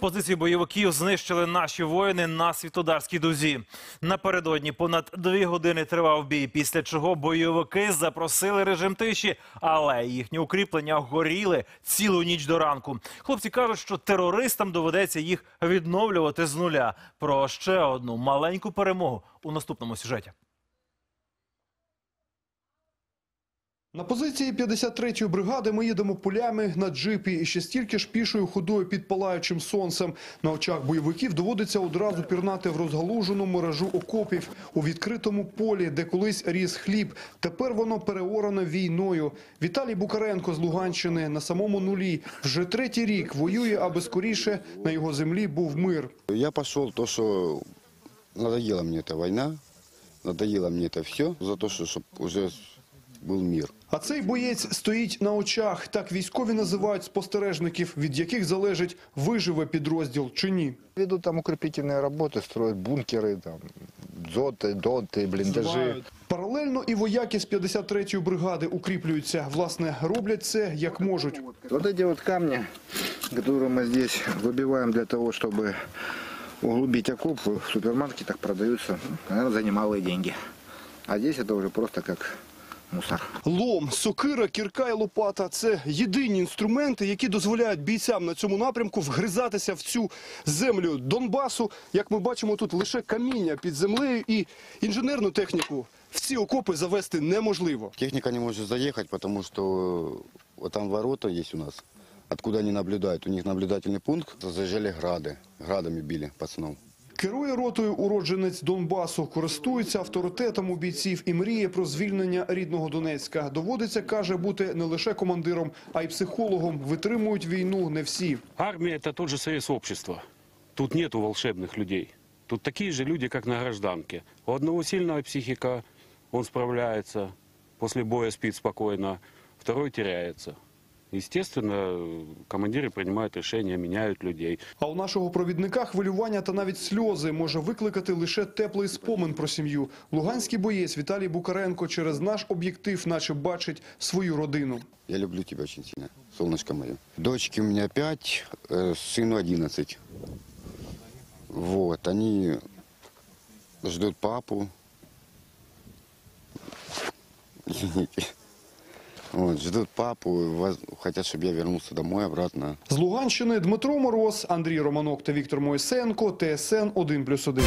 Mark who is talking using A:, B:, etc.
A: Позиції бойовиків знищили наші воїни на Світодарській дузі. Напередодні понад дві години тривав бій, після чого бойовики запросили режим тиші, але їхні укріплення горіли цілу ніч до ранку. Хлопці кажуть, що терористам доведеться їх відновлювати з нуля. Про ще одну маленьку перемогу у наступному сюжеті.
B: На позиції 53-ї бригади ми їдемо полями на джипі і ще стільки ж пішою ходою під палаючим сонцем. На очах бойовиків доводиться одразу пірнати в розгалужену мережу окопів у відкритому полі, де колись ріс хліб. Тепер воно переоране війною. Віталій Букаренко з Луганщини на самому нулі вже третій рік воює, аби скоріше на його землі був мир.
C: Я пошел то, что надоела мне эта война, надоело мне это все, за то, что чтобы уже был мир.
B: А цей боєць стоїть на очах. Так військові називають спостережників, від яких залежить виживе підрозділ чи ні.
D: Ведут там укрепительные работы, строят бункеры, там, дзоты, доты, блиндажи.
B: Паралельно і вояки з 53-ї бригади укріплюються. Власне, роблять це як можуть.
D: Вот эти вот камни, которые мы здесь выбиваем для того, чтобы углубить окоп, в супермаркетах продаются, наверное, за немалые деньги. А здесь это уже просто как мусор.
B: Лом, сокира, кірка і лопата – це єдині інструменти, які дозволяють бійцям на цьому напрямку вгризатися в цю землю Донбасу. Як ми бачимо, тут лише каміння під землею і інженерну техніку в ці окопи завести неможливо.
C: Техника не может заехать, потому что вот там ворота есть у нас, откуда они наблюдают. У них наблюдательный пункт, зажали грады, градами били пацанов.
B: Керує ротою уродженець Донбасу, користується авторитетом у бійців і мріє про звільнення рідного Донецька. Доводиться, каже, бути не лише командиром, а й психологом. Витримують війну не всі.
E: Армия – это тот же союз общества. Тут нету волшебных людей. Тут такие же люди, как на гражданке. У одного сильная психика, он справляется, после боя спит спокойно, второй теряется. Естественно, командиры принимают решения, меняют людей.
B: А у нашого провідника хвилювання та навіть сльози може викликати лише теплий спомин про сім'ю. Луганський боєць Віталій Букаренко через наш об'єктив наче бачить свою родину.
C: Я люблю тебя очень сильно, солнышко мое. Дочки у меня пять, э, сыну одиннадцать. Вот, они ждут папу. Извините. Вот, ждуть папу, хочуть, щоб я вернувся домой обратно.
B: З Луганщини Дмитро Мороз, Андрій Романок та Віктор Моїсенко, ТСН 1+,1.